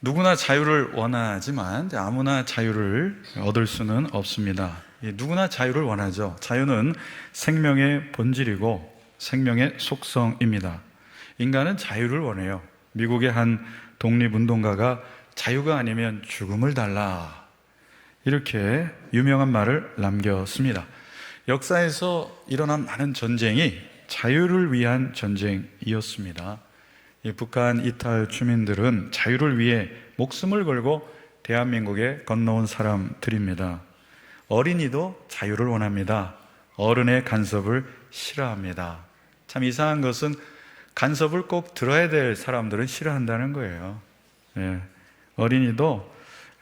누구나 자유를 원하지만 아무나 자유를 얻을 수는 없습니다. 예, 누구나 자유를 원하죠. 자유는 생명의 본질이고 생명의 속성입니다. 인간은 자유를 원해요. 미국의 한 독립운동가가 자유가 아니면 죽음을 달라. 이렇게 유명한 말을 남겼습니다. 역사에서 일어난 많은 전쟁이 자유를 위한 전쟁이었습니다. 이 북한 이탈 주민들은 자유를 위해 목숨을 걸고 대한민국에 건너온 사람들입니다. 어린이도 자유를 원합니다. 어른의 간섭을 싫어합니다. 참 이상한 것은 간섭을 꼭 들어야 될 사람들은 싫어한다는 거예요. 예, 어린이도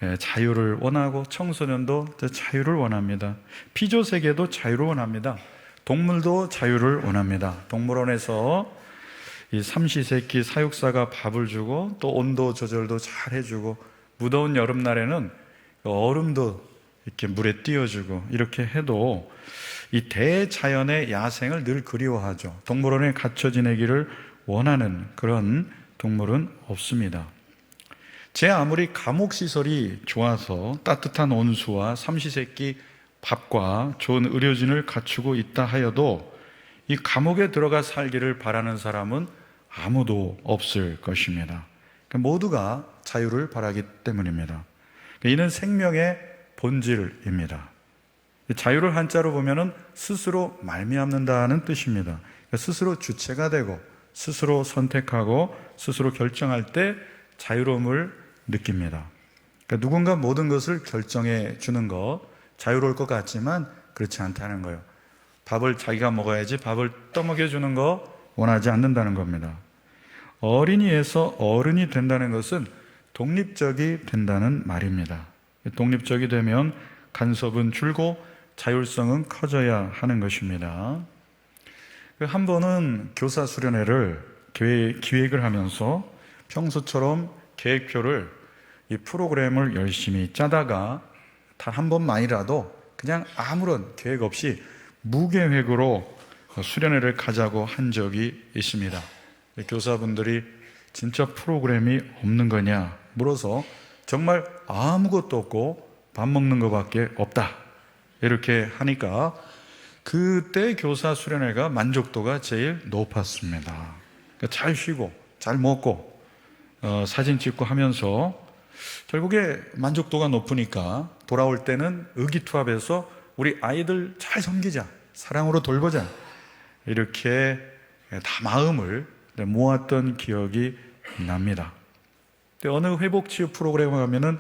예, 자유를 원하고 청소년도 자유를 원합니다. 피조 세계도 자유를 원합니다. 동물도 자유를 원합니다. 동물원에서 이 삼시세끼 사육사가 밥을 주고 또 온도 조절도 잘 해주고 무더운 여름날에는 얼음도 이렇게 물에 띄워주고 이렇게 해도 이 대자연의 야생을 늘 그리워하죠. 동물원에 갇혀 지내기를 원하는 그런 동물은 없습니다. 제 아무리 감옥 시설이 좋아서 따뜻한 온수와 삼시세끼 밥과 좋은 의료진을 갖추고 있다 하여도 이 감옥에 들어가 살기를 바라는 사람은 아무도 없을 것입니다. 그러니까 모두가 자유를 바라기 때문입니다. 그러니까 이는 생명의 본질입니다. 자유를 한자로 보면은 스스로 말미암는다는 뜻입니다. 그러니까 스스로 주체가 되고 스스로 선택하고 스스로 결정할 때 자유로움을 느낍니다. 누군가 모든 것을 결정해 주는 것 자유로울 것 같지만 그렇지 않다는 거예요. 밥을 자기가 먹어야지 밥을 떠먹여 주는 거 원하지 않는다는 겁니다. 어린이에서 어른이 된다는 것은 독립적이 된다는 말입니다. 독립적이 되면 간섭은 줄고 자율성은 커져야 하는 것입니다. 한 번은 교사 수련회를 기획을 하면서 평소처럼 계획표를 이 프로그램을 열심히 짜다가 단 한 번만이라도 그냥 아무런 계획 없이 무계획으로 수련회를 가자고 한 적이 있습니다. 교사분들이 진짜 프로그램이 없는 거냐 물어서 정말 아무것도 없고 밥 먹는 것밖에 없다. 이렇게 하니까 그때 교사 수련회가 만족도가 제일 높았습니다. 그러니까 잘 쉬고 잘 먹고 어, 사진 찍고 하면서 결국에 만족도가 높으니까 돌아올 때는 의기투합해서 우리 아이들 잘 섬기자 사랑으로 돌보자 이렇게 다 마음을 모았던 기억이 납니다. 어느 회복 치유 프로그램에 가면은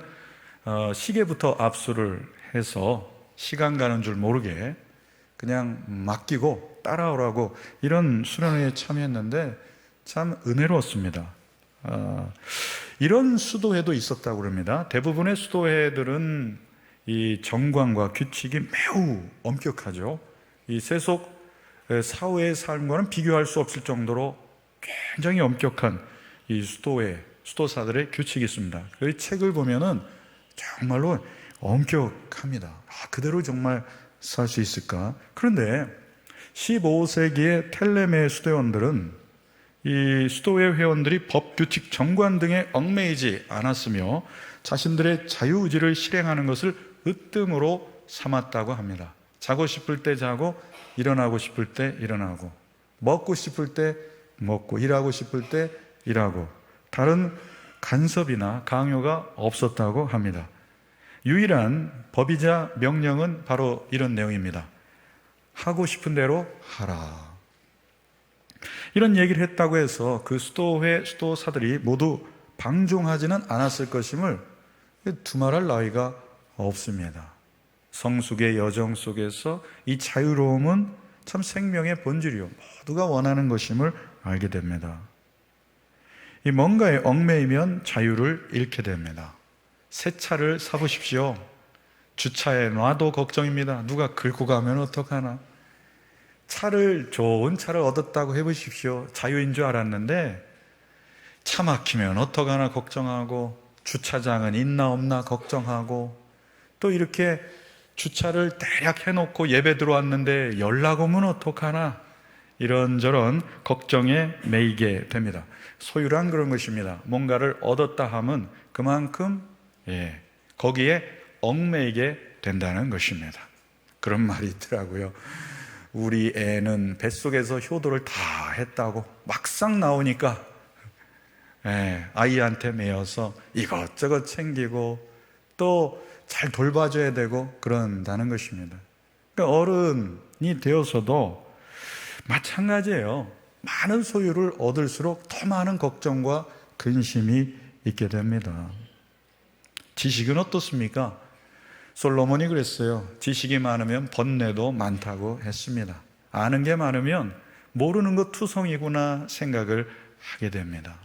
어, 시계부터 압수를 해서 시간 가는 줄 모르게 그냥 맡기고 따라오라고 이런 수련회에 참여했는데 참 은혜로웠습니다. 어, 이런 수도회도 있었다고 그럽니다. 대부분의 수도회들은 이 정관과 규칙이 매우 엄격하죠. 이 세속 사후의 삶과는 비교할 수 없을 정도로 굉장히 엄격한 이 수도회, 수도사들의 규칙이 있습니다. 그 책을 보면은 정말로 엄격합니다. 아, 그대로 정말 살 수 있을까? 그런데 15세기의 텔레메 수도원들은 이 수도회 회원들이 법, 규칙, 정관 등에 얽매이지 않았으며 자신들의 자유의지를 실행하는 것을 으뜸으로 삼았다고 합니다. 자고 싶을 때 자고, 일어나고 싶을 때 일어나고, 먹고 싶을 때 먹고, 일하고 싶을 때 일하고, 다른 간섭이나 강요가 없었다고 합니다. 유일한 법이자 명령은 바로 이런 내용입니다. 하고 싶은 대로 하라. 이런 얘기를 했다고 해서 그 수도회 수도사들이 모두 방종하지는 않았을 것임을 두말할 나위가 없습니다. 성숙의 여정 속에서 이 자유로움은 참 생명의 본질이요. 모두가 원하는 것임을 알게 됩니다. 이 뭔가에 얽매이면 자유를 잃게 됩니다. 새 차를 사보십시오. 주차에 놔도 걱정입니다. 누가 긁고 가면 어떡하나. 차를, 좋은 차를 얻었다고 해보십시오. 자유인 줄 알았는데, 차 막히면 어떡하나 걱정하고, 주차장은 있나 없나 걱정하고, 또 이렇게 주차를 대략 해놓고 예배 들어왔는데 연락 오면 어떡하나, 이런저런 걱정에 매이게 됩니다. 소유란 그런 것입니다. 뭔가를 얻었다 하면 그만큼 예, 거기에 얽매이게 된다는 것입니다. 그런 말이 있더라고요. 우리 애는 뱃속에서 효도를 다 했다고 막상 나오니까 예, 아이한테 매여서 이것저것 챙기고 또 잘 돌봐줘야 되고 그런다는 것입니다. 그러니까 어른이 되어서도 마찬가지예요. 많은 소유를 얻을수록 더 많은 걱정과 근심이 있게 됩니다. 지식은 어떻습니까? 솔로몬이 그랬어요. 지식이 많으면 번뇌도 많다고 했습니다. 아는 게 많으면 모르는 것 투성이구나 생각을 하게 됩니다.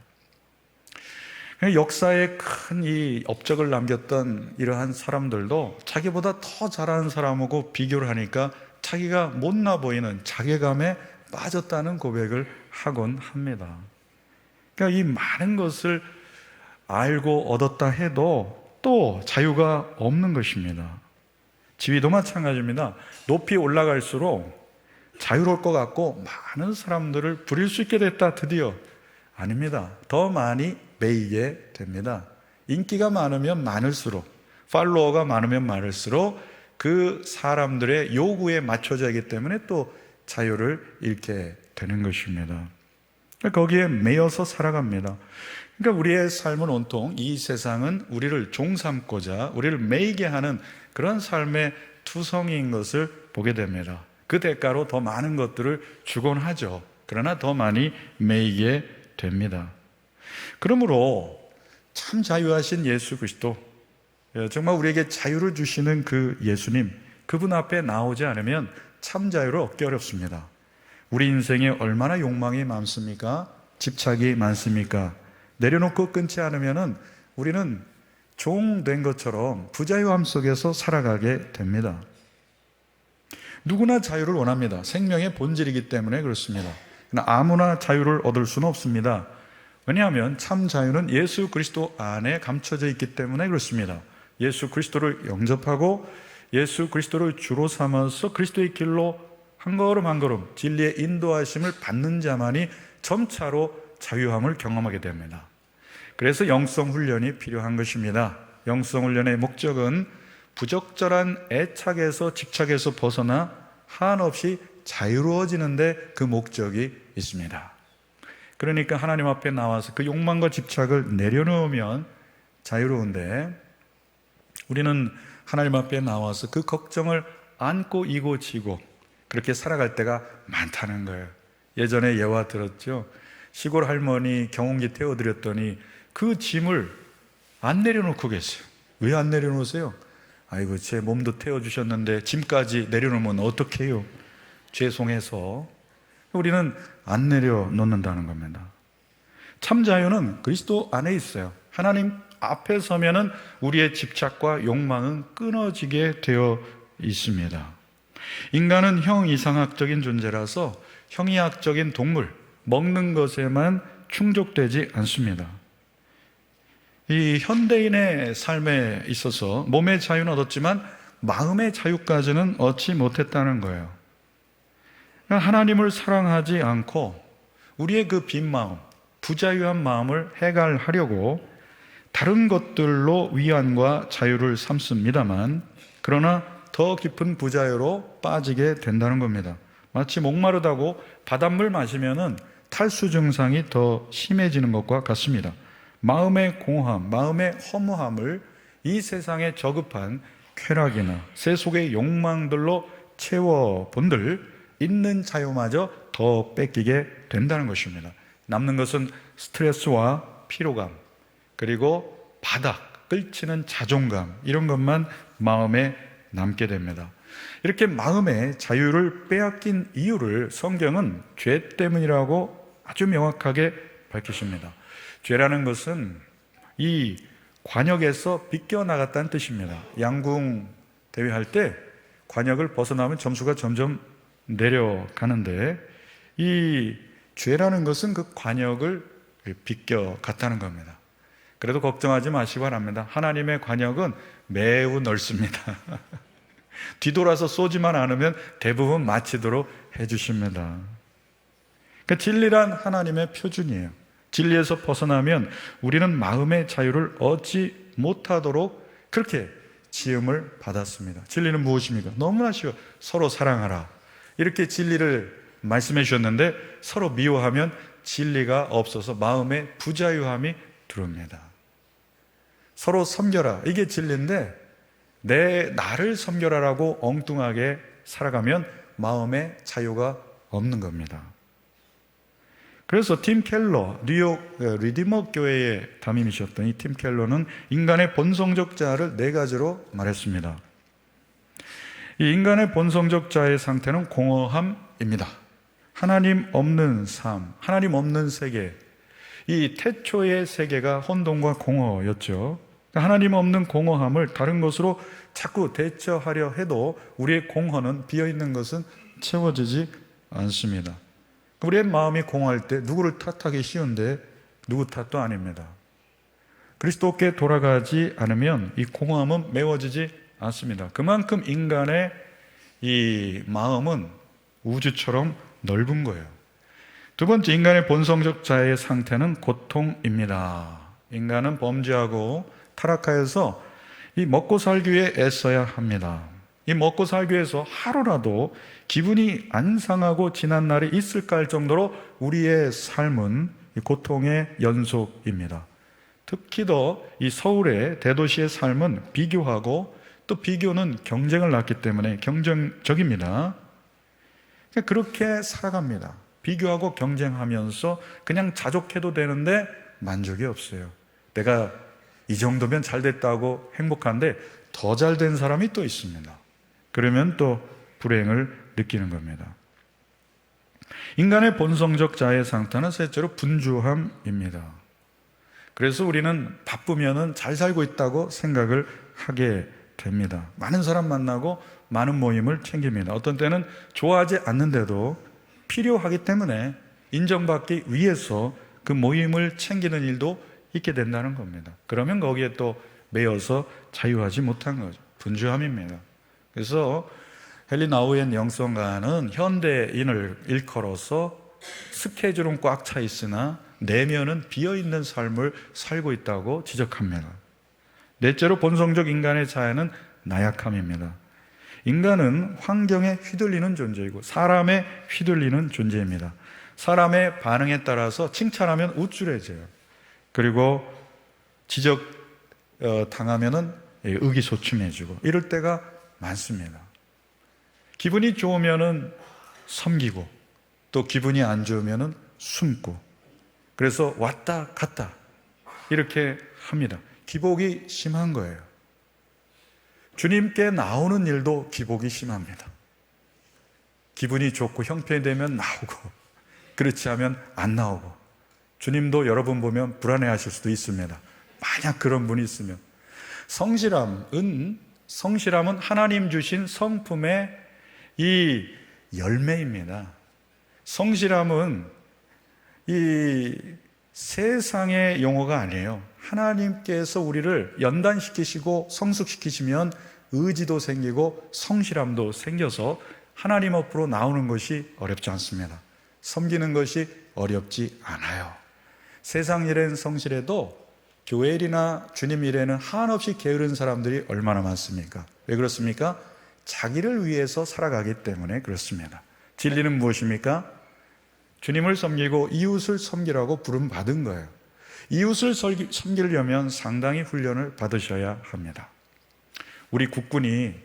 역사에 큰 이 업적을 남겼던 이러한 사람들도 자기보다 더 잘하는 사람하고 비교를 하니까 자기가 못나 보이는 자괴감에 빠졌다는 고백을 하곤 합니다. 그러니까 이 많은 것을 알고 얻었다 해도 또 자유가 없는 것입니다. 지위도 마찬가지입니다. 높이 올라갈수록 자유로울 것 같고 많은 사람들을 부릴 수 있게 됐다 드디어 아닙니다. 더 많이 매이게 됩니다. 인기가 많으면 많을수록 팔로워가 많으면 많을수록 그 사람들의 요구에 맞춰져야 하기 때문에 또 자유를 잃게 되는 것입니다. 거기에 매여서 살아갑니다. 그러니까 우리의 삶은 온통 이 세상은 우리를 종삼고자 우리를 매이게 하는 그런 삶의 투성이인 것을 보게 됩니다. 그 대가로 더 많은 것들을 주곤 하죠. 그러나 더 많이 매이게 됩니다. 그러므로 참 자유하신 예수 그리스도 예, 정말 우리에게 자유를 주시는 그 예수님 그분 앞에 나오지 않으면 참 자유를 얻기 어렵습니다. 우리 인생에 얼마나 욕망이 많습니까? 집착이 많습니까? 내려놓고 끊지 않으면은 우리는 종된 것처럼 부자유함 속에서 살아가게 됩니다. 누구나 자유를 원합니다. 생명의 본질이기 때문에 그렇습니다. 아무나 자유를 얻을 수는 없습니다. 왜냐하면 참 자유는 예수 그리스도 안에 감춰져 있기 때문에 그렇습니다. 예수 그리스도를 영접하고 예수 그리스도를 주로 삼아서 그리스도의 길로 한 걸음 한 걸음 진리의 인도하심을 받는 자만이 점차로 자유함을 경험하게 됩니다. 그래서 영성 훈련이 필요한 것입니다. 영성 훈련의 목적은 부적절한 애착에서 집착에서 벗어나 한없이 자유로워지는데 그 목적이 있습니다. 그러니까 하나님 앞에 나와서 그 욕망과 집착을 내려놓으면 자유로운데 우리는 하나님 앞에 나와서 그 걱정을 안고 이고 지고 그렇게 살아갈 때가 많다는 거예요. 예전에 예화 들었죠. 시골 할머니 경운기 태워드렸더니 그 짐을 안 내려놓고 계세요. 왜 안 내려놓으세요? 아이고, 제 몸도 태워주셨는데 짐까지 내려놓으면 어떡해요? 죄송해서 우리는 안 내려놓는다는 겁니다. 참 자유는 그리스도 안에 있어요. 하나님 앞에 서면은 우리의 집착과 욕망은 끊어지게 되어 있습니다. 인간은 형 이상학적인 존재라서 형이학적인 동물, 먹는 것에만 충족되지 않습니다. 이 현대인의 삶에 있어서 몸의 자유는 얻었지만 마음의 자유까지는 얻지 못했다는 거예요. 하나님을 사랑하지 않고 우리의 그 빈 마음, 부자유한 마음을 해갈하려고 다른 것들로 위안과 자유를 삼습니다만 그러나 더 깊은 부자유로 빠지게 된다는 겁니다. 마치 목마르다고 바닷물 마시면은 탈수 증상이 더 심해지는 것과 같습니다. 마음의 공허함, 마음의 허무함을 이 세상에 저급한 쾌락이나 세 속의 욕망들로 채워 본들 있는 자유마저 더 뺏기게 된다는 것입니다. 남는 것은 스트레스와 피로감, 그리고 바닥, 끌치는 자존감, 이런 것만 마음에 남게 됩니다. 이렇게 마음의 자유를 빼앗긴 이유를 성경은 죄 때문이라고 아주 명확하게 밝히십니다. 죄라는 것은 이 관역에서 비껴나갔다는 뜻입니다. 양궁 대회할 때 관역을 벗어나면 점수가 점점 내려가는데 이 죄라는 것은 그 관역을 비껴 갔다는 겁니다. 그래도 걱정하지 마시기 바랍니다. 하나님의 관역은 매우 넓습니다. 뒤돌아서 쏘지만 않으면 대부분 마치도록 해주십니다. 그 진리란 하나님의 표준이에요. 진리에서 벗어나면 우리는 마음의 자유를 얻지 못하도록 그렇게 지음을 받았습니다. 진리는 무엇입니까? 너무나 쉬워. 서로 사랑하라. 이렇게 진리를 말씀해 주셨는데 서로 미워하면 진리가 없어서 마음의 부자유함이 들어옵니다. 서로 섬겨라. 이게 진리인데 내 나를 섬겨라라고 엉뚱하게 살아가면 마음의 자유가 없는 겁니다. 그래서 팀 켈러, 뉴욕 어, 리디머 교회의 담임이셨던 이 팀 켈러는 인간의 본성적 자를 네 가지로 말했습니다. 이 인간의 본성적 자의 상태는 공허함입니다. 하나님 없는 삶, 하나님 없는 세계. 이 태초의 세계가 혼돈과 공허였죠. 하나님 없는 공허함을 다른 것으로 자꾸 대처하려 해도 우리의 공허는 비어 있는 것은 채워지지 않습니다. 우리의 마음이 공허할 때 누구를 탓하기 쉬운데 누구 탓도 아닙니다. 그리스도께 돌아가지 않으면 이 공허함은 메워지지 않습니다. 그만큼 인간의 이 마음은 우주처럼 넓은 거예요. 두 번째, 인간의 본성적 자의 상태는 고통입니다. 인간은 범죄하고 타락하여서 이 먹고 살기 위해 애써야 합니다. 이 먹고 살기 위해서 하루라도 기분이 안 상하고 지난 날이 있을까 할 정도로 우리의 삶은 고통의 연속입니다. 특히 더 이 서울의 대도시의 삶은 비교하고 또 비교는 경쟁을 낳기 때문에 경쟁적입니다. 그렇게 살아갑니다. 비교하고 경쟁하면서 그냥 자족해도 되는데 만족이 없어요. 내가 이 정도면 잘 됐다고 행복한데 더 잘 된 사람이 또 있습니다. 그러면 또 불행을 느끼는 겁니다. 인간의 본성적 자의 상태는 셋째로 분주함입니다. 그래서 우리는 바쁘면은 잘 살고 있다고 생각을 하게 됩니다. 많은 사람 만나고 많은 모임을 챙깁니다. 어떤 때는 좋아하지 않는데도 필요하기 때문에 인정받기 위해서 그 모임을 챙기는 일도 있게 된다는 겁니다. 그러면 거기에 또 매여서 자유하지 못한 거죠. 분주함입니다. 그래서 헨리 나우엔 영성가는 현대인을 일컬어서 스케줄은 꽉 차 있으나 내면은 비어 있는 삶을 살고 있다고 지적합니다. 넷째로 본성적 인간의 자아는 나약함입니다. 인간은 환경에 휘둘리는 존재이고 사람에 휘둘리는 존재입니다. 사람의 반응에 따라서 칭찬하면 우쭐해져요. 그리고 지적 어, 당하면은 의기소침해지고 이럴 때가 많습니다. 기분이 좋으면은 섬기고 또 기분이 안 좋으면은 숨고 그래서 왔다 갔다 이렇게 합니다. 기복이 심한 거예요. 주님께 나오는 일도 기복이 심합니다. 기분이 좋고 형편되면 나오고 그렇지 않으면 안 나오고 주님도 여러분 보면 불안해 하실 수도 있습니다. 만약 그런 분이 있으면 성실함은 성실함은 하나님 주신 성품의 이 열매입니다. 성실함은 이 세상의 용어가 아니에요. 하나님께서 우리를 연단시키시고 성숙시키시면 의지도 생기고 성실함도 생겨서 하나님 앞으로 나오는 것이 어렵지 않습니다. 섬기는 것이 어렵지 않아요. 세상 일엔 성실해도 교회 일이나 주님 일에는 한없이 게으른 사람들이 얼마나 많습니까? 왜 그렇습니까? 자기를 위해서 살아가기 때문에 그렇습니다. 진리는 무엇입니까? 주님을 섬기고 이웃을 섬기라고 부름 받은 거예요. 이웃을 섬기려면 상당히 훈련을 받으셔야 합니다. 우리 국군이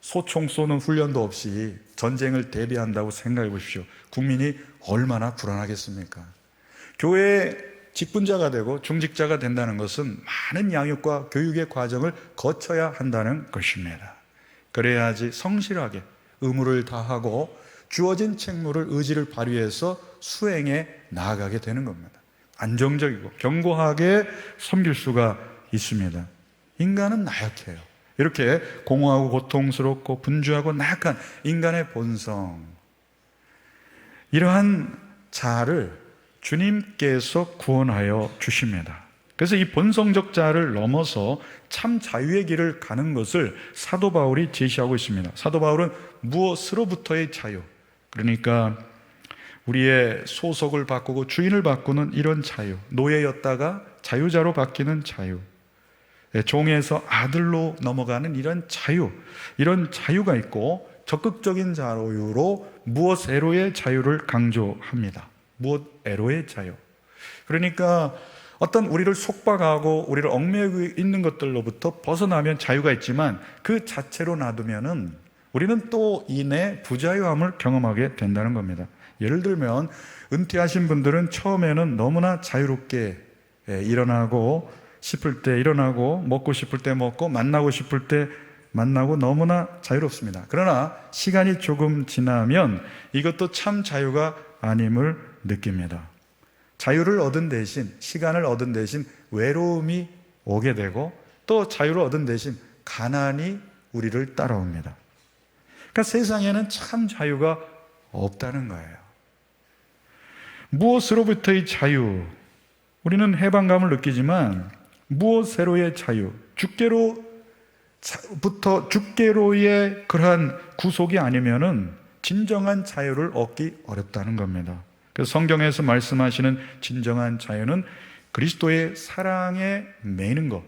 소총 쏘는 훈련도 없이 전쟁을 대비한다고 생각해 보십시오. 국민이 얼마나 불안하겠습니까? 교회에 직분자가 되고 중직자가 된다는 것은 많은 양육과 교육의 과정을 거쳐야 한다는 것입니다. 그래야지 성실하게 의무를 다하고 주어진 책무를 의지를 발휘해서 수행에 나아가게 되는 겁니다. 안정적이고 견고하게 섬길 수가 있습니다. 인간은 나약해요. 이렇게 공허하고 고통스럽고 분주하고 나약한 인간의 본성. 이러한 자를 주님께서 구원하여 주십니다. 그래서 이 본성적 자를 넘어서 참 자유의 길을 가는 것을 사도 바울이 제시하고 있습니다. 사도 바울은 무엇으로부터의 자유? 그러니까 우리의 소속을 바꾸고 주인을 바꾸는 이런 자유, 노예였다가 자유자로 바뀌는 자유, 예, 종에서 아들로 넘어가는 이런 자유, 이런 자유가 있고 적극적인 자유로 무엇 에로의 자유를 강조합니다. 무엇 에로의 자유. 그러니까 어떤 우리를 속박하고 우리를 얽매이고 있는 것들로부터 벗어나면 자유가 있지만 그 자체로 놔두면은 우리는 또 이내 부자유함을 경험하게 된다는 겁니다. 예를 들면 은퇴하신 분들은 처음에는 너무나 자유롭게 예, 일어나고 싶을 때 일어나고 먹고 싶을 때 먹고 만나고 싶을 때 만나고 너무나 자유롭습니다. 그러나 시간이 조금 지나면 이것도 참 자유가 아님을 느낍니다. 자유를 얻은 대신 시간을 얻은 대신 외로움이 오게 되고 또 자유를 얻은 대신 가난이 우리를 따라옵니다. 그러니까 세상에는 참 자유가 없다는 거예요. 무엇으로부터의 자유? 우리는 해방감을 느끼지만 무엇으로의 자유? 주께로부터 주께로의 그러한 구속이 아니면은 진정한 자유를 얻기 어렵다는 겁니다. 그래서 성경에서 말씀하시는 진정한 자유는 그리스도의 사랑에 매는 것,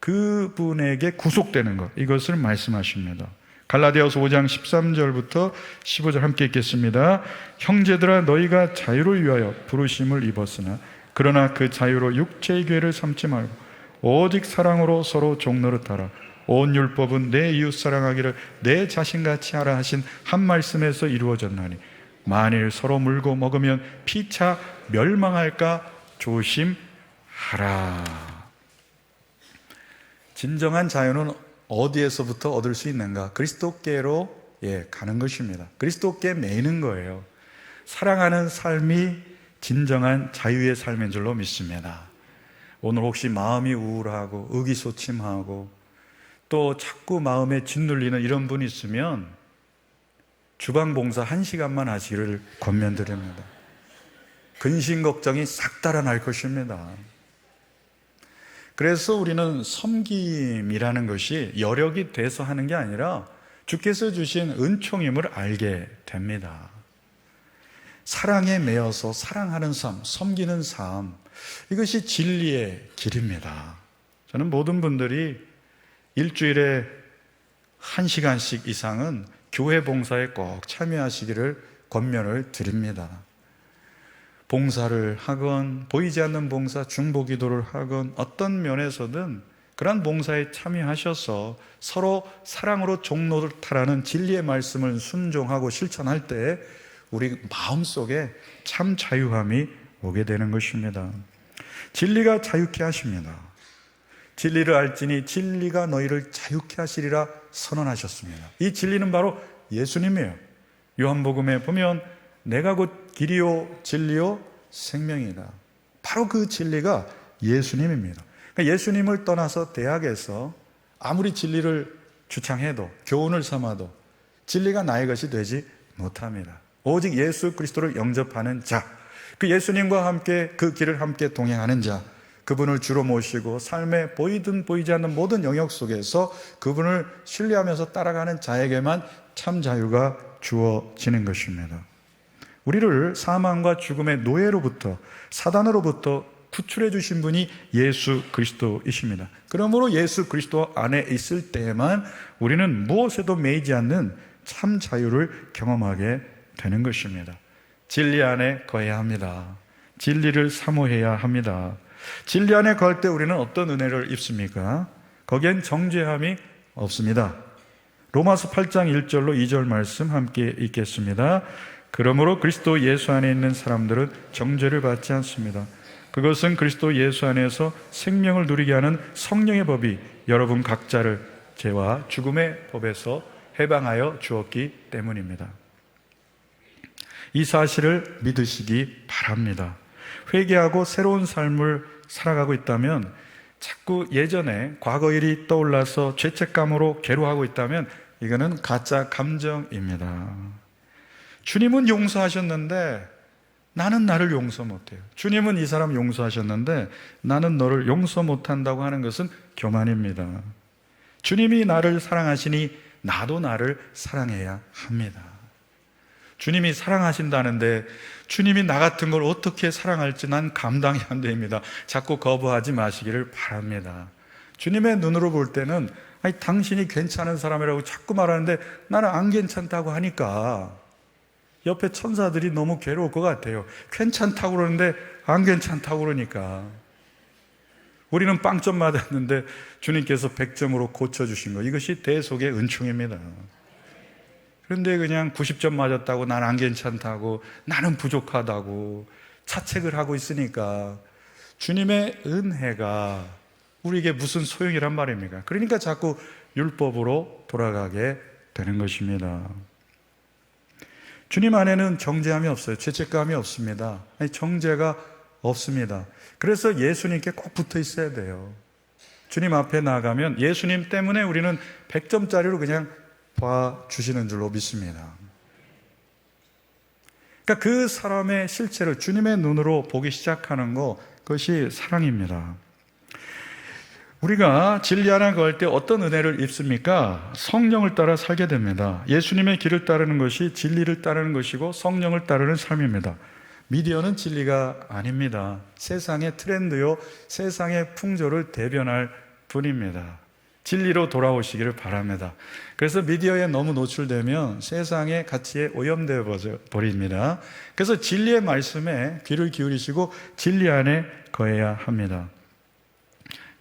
그분에게 구속되는 것, 이것을 말씀하십니다. 갈라디아서 5장 13절부터 15절 함께 읽겠습니다. 형제들아 너희가 자유를 위하여 부르심을 입었으나 그러나 그 자유로 육체의 괴를 삼지 말고 오직 사랑으로 서로 종노릇하라. 온 율법은 내 이웃 사랑하기를 내 자신같이 하라 하신 한 말씀에서 이루어졌나니 만일 서로 물고 먹으면 피차 멸망할까 조심하라. 진정한 자유는 어디에서부터 얻을 수 있는가? 그리스도께로 예, 가는 것입니다. 그리스도께 매는 거예요. 사랑하는 삶이 진정한 자유의 삶인 줄로 믿습니다. 오늘 혹시 마음이 우울하고 의기소침하고 또 자꾸 마음에 짓눌리는 이런 분이 있으면 주방 봉사 한 시간만 하시기를 권면드립니다. 근심 걱정이 싹 달아날 것입니다. 그래서 우리는 섬김이라는 것이 여력이 돼서 하는 게 아니라 주께서 주신 은총임을 알게 됩니다. 사랑에 매여서 사랑하는 삶, 섬기는 삶, 이것이 진리의 길입니다. 저는 모든 분들이 일주일에 한 시간씩 이상은 교회 봉사에 꼭 참여하시기를 권면을 드립니다. 봉사를 하건 보이지 않는 봉사, 중보 기도를 하건 어떤 면에서든 그러한 봉사에 참여하셔서 서로 사랑으로 종로를 타라는 진리의 말씀을 순종하고 실천할 때 우리 마음속에 참 자유함이 오게 되는 것입니다. 진리가 자유케 하십니다. 진리를 알지니 진리가 너희를 자유케 하시리라 선언하셨습니다. 이 진리는 바로 예수님이에요. 요한복음에 보면 내가 곧 길이요 진리요 생명이다. 바로 그 진리가 예수님입니다. 그러니까 예수님을 떠나서 대학에서 아무리 진리를 주창해도 교훈을 삼아도 진리가 나의 것이 되지 못합니다. 오직 예수 그리스도를 영접하는 자, 그 예수님과 함께 그 길을 함께 동행하는 자, 그분을 주로 모시고 삶에 보이든 보이지 않는 모든 영역 속에서 그분을 신뢰하면서 따라가는 자에게만 참 자유가 주어지는 것입니다. 우리를 사망과 죽음의 노예로부터 사단으로부터 구출해 주신 분이 예수 그리스도이십니다. 그러므로 예수 그리스도 안에 있을 때에만 우리는 무엇에도 매이지 않는 참 자유를 경험하게 되는 것입니다. 진리 안에 거해야 합니다. 진리를 사모해야 합니다. 진리 안에 거할 때 우리는 어떤 은혜를 입습니까? 거기엔 정죄함이 없습니다. 로마서 8장 1절로 2절 말씀 함께 읽겠습니다. 그러므로 그리스도 예수 안에 있는 사람들은 정죄를 받지 않습니다. 그것은 그리스도 예수 안에서 생명을 누리게 하는 성령의 법이 여러분 각자를 죄와 죽음의 법에서 해방하여 주었기 때문입니다. 이 사실을 믿으시기 바랍니다. 회개하고 새로운 삶을 살아가고 있다면 자꾸 예전에 과거 일이 떠올라서 죄책감으로 괴로워하고 있다면 이거는 가짜 감정입니다. 주님은 용서하셨는데 나는 나를 용서 못해요. 주님은 이 사람 용서하셨는데 나는 너를 용서 못한다고 하는 것은 교만입니다. 주님이 나를 사랑하시니 나도 나를 사랑해야 합니다. 주님이 사랑하신다는데 주님이 나 같은 걸 어떻게 사랑할지 난 감당이 안 됩니다. 자꾸 거부하지 마시기를 바랍니다. 주님의 눈으로 볼 때는 아니, 당신이 괜찮은 사람이라고 자꾸 말하는데 나는 안 괜찮다고 하니까 옆에 천사들이 너무 괴로울 것 같아요. 괜찮다고 그러는데 안 괜찮다고 그러니까. 우리는 빵점 맞았는데 주님께서 100점으로 고쳐주신 거. 이것이 대속의 은총입니다. 그런데 그냥 90점 맞았다고 난 안 괜찮다고 나는 부족하다고 자책을 하고 있으니까 주님의 은혜가 우리에게 무슨 소용이란 말입니까? 그러니까 자꾸 율법으로 돌아가게 되는 것입니다. 주님 안에는 정죄함이 없어요. 죄책감이 없습니다. 아니, 정죄가 없습니다. 그래서 예수님께 꼭 붙어 있어야 돼요. 주님 앞에 나가면 예수님 때문에 우리는 100점짜리로 그냥 봐 주시는 줄로 믿습니다. 그러니까 그 사람의 실체를 주님의 눈으로 보기 시작하는 것, 그것이 사랑입니다. 우리가 진리 하나 구할 때 어떤 은혜를 입습니까? 성령을 따라 살게 됩니다. 예수님의 길을 따르는 것이 진리를 따르는 것이고 성령을 따르는 삶입니다. 미디어는 진리가 아닙니다. 세상의 트렌드요, 세상의 풍조를 대변할 뿐입니다. 진리로 돌아오시기를 바랍니다. 그래서 미디어에 너무 노출되면 세상의 가치에 오염되어 버립니다. 그래서 진리의 말씀에 귀를 기울이시고 진리 안에 거해야 합니다.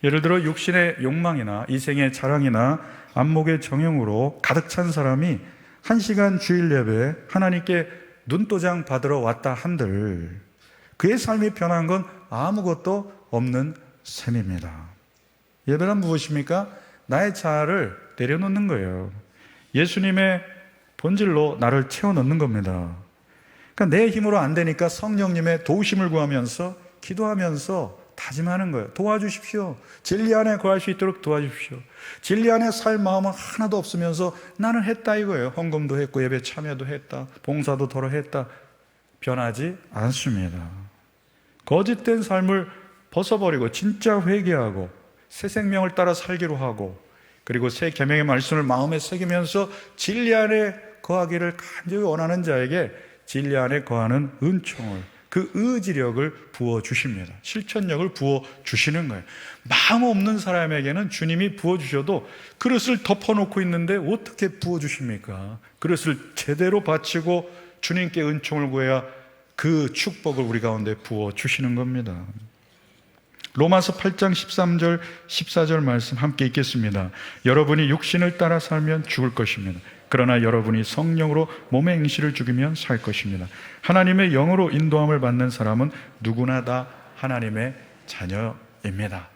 예를 들어 육신의 욕망이나 이생의 자랑이나 안목의 정형으로 가득 찬 사람이 한 시간 주일 예배 하나님께 눈도장 받으러 왔다 한들 그의 삶이 변한 건 아무것도 없는 셈입니다. 예배란 무엇입니까? 나의 자아를 내려놓는 거예요. 예수님의 본질로 나를 채워 넣는 겁니다. 그러니까 내 힘으로 안 되니까 성령님의 도우심을 구하면서 기도하면서 다짐하는 거예요. 도와주십시오. 진리 안에 거할 수 있도록 도와주십시오. 진리 안에 살 마음은 하나도 없으면서 나는 했다 이거예요. 헌금도 했고 예배 참여도 했다. 봉사도 더러 했다. 변하지 않습니다. 거짓된 삶을 벗어버리고 진짜 회개하고 새 생명을 따라 살기로 하고 그리고 새 계명의 말씀을 마음에 새기면서 진리 안에 거하기를 간절히 원하는 자에게 진리 안에 거하는 은총을 그 의지력을 부어 주십니다. 실천력을 부어 주시는 거예요. 마음 없는 사람에게는 주님이 부어 주셔도 그릇을 덮어 놓고 있는데 어떻게 부어 주십니까? 그릇을 제대로 바치고 주님께 은총을 구해야 그 축복을 우리 가운데 부어 주시는 겁니다. 로마서 8장 13절, 14절 말씀 함께 읽겠습니다. 여러분이 육신을 따라 살면 죽을 것입니다. 그러나 여러분이 성령으로 몸의 행실을 죽이면 살 것입니다. 하나님의 영으로 인도함을 받는 사람은 누구나 다 하나님의 자녀입니다.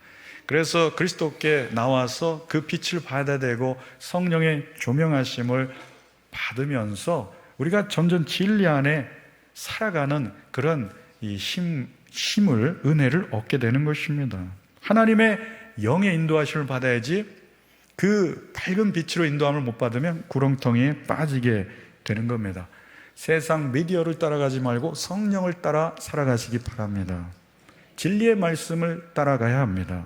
그래서 그리스도께 나와서 그 빛을 받아야 되고 성령의 조명하심을 받으면서 우리가 점점 진리 안에 살아가는 그런 이 힘, 힘을, 은혜를 얻게 되는 것입니다. 하나님의 영의 인도하심을 받아야지 그 밝은 빛으로 인도함을 못 받으면 구렁텅이에 빠지게 되는 겁니다. 세상 미디어를 따라가지 말고 성령을 따라 살아가시기 바랍니다. 진리의 말씀을 따라가야 합니다.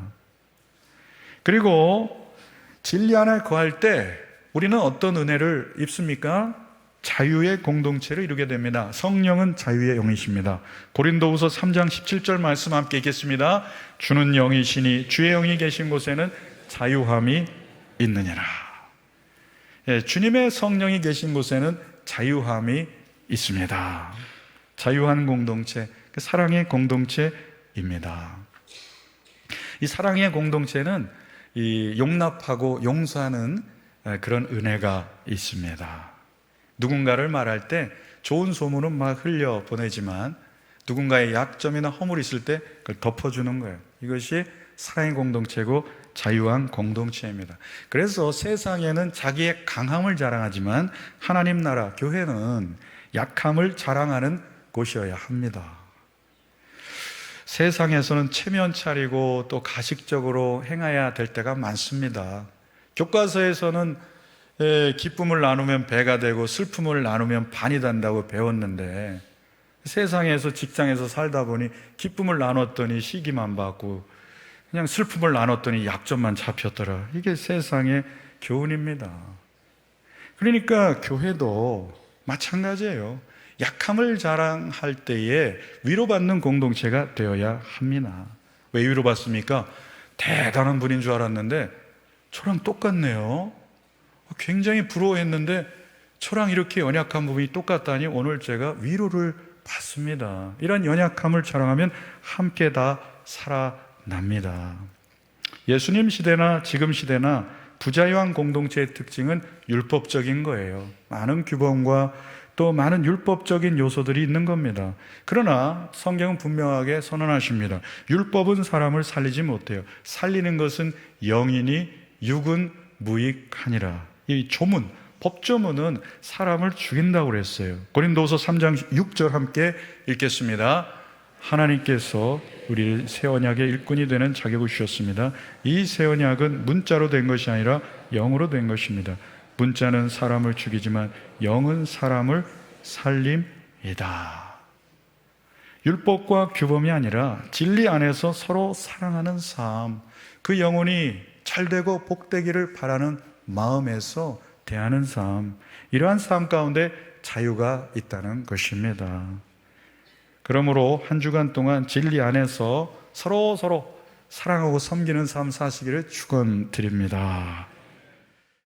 그리고 진리 안에 거할 때 우리는 어떤 은혜를 입습니까? 자유의 공동체를 이루게 됩니다. 성령은 자유의 영이십니다. 고린도후서 3장 17절 말씀 함께 읽겠습니다. 주는 영이시니 주의 영이 계신 곳에는 자유함이 있느니라. 예, 주님의 성령이 계신 곳에는 자유함이 있습니다. 자유한 공동체, 그 사랑의 공동체입니다. 이 사랑의 공동체는 이 용납하고 용서하는 그런 은혜가 있습니다. 누군가를 말할 때 좋은 소문은 막 흘려 보내지만 누군가의 약점이나 허물이 있을 때 그걸 덮어주는 거예요. 이것이 사랑의 공동체고 자유한 공동체입니다. 그래서 세상에는 자기의 강함을 자랑하지만 하나님 나라, 교회는 약함을 자랑하는 곳이어야 합니다. 세상에서는 체면 차리고 또 가식적으로 행해야 될 때가 많습니다. 교과서에서는 기쁨을 나누면 배가 되고 슬픔을 나누면 반이 된다고 배웠는데 세상에서 직장에서 살다 보니 기쁨을 나눴더니 시기만 받고 그냥 슬픔을 나눴더니 약점만 잡혔더라. 이게 세상의 교훈입니다. 그러니까 교회도 마찬가지예요. 약함을 자랑할 때에 위로받는 공동체가 되어야 합니다. 왜 위로받습니까? 대단한 분인 줄 알았는데 저랑 똑같네요. 굉장히 부러워했는데 저랑 이렇게 연약한 부분이 똑같다니 오늘 제가 위로를 받습니다. 이런 연약함을 자랑하면 함께 다 살아 납니다. 예수님 시대나 지금 시대나 부자유한 공동체의 특징은 율법적인 거예요. 많은 규범과 또 많은 율법적인 요소들이 있는 겁니다. 그러나 성경은 분명하게 선언하십니다. 율법은 사람을 살리지 못해요. 살리는 것은 영이니 육은 무익하니라. 이 조문, 법조문은 사람을 죽인다고 그랬어요. 고린도서 3장 6절 함께 읽겠습니다. 하나님께서 우리를 새 언약의 일꾼이 되는 자격을 주셨습니다. 이 새 언약은 문자로 된 것이 아니라 영으로 된 것입니다. 문자는 사람을 죽이지만 영은 사람을 살림이다. 율법과 규범이 아니라 진리 안에서 서로 사랑하는 삶, 그 영혼이 잘 되고 복되기를 바라는 마음에서 대하는 삶, 이러한 삶 가운데 자유가 있다는 것입니다. 그러므로 한 주간 동안 진리 안에서 서로 서로 사랑하고 섬기는 삶 사시기를 축원드립니다.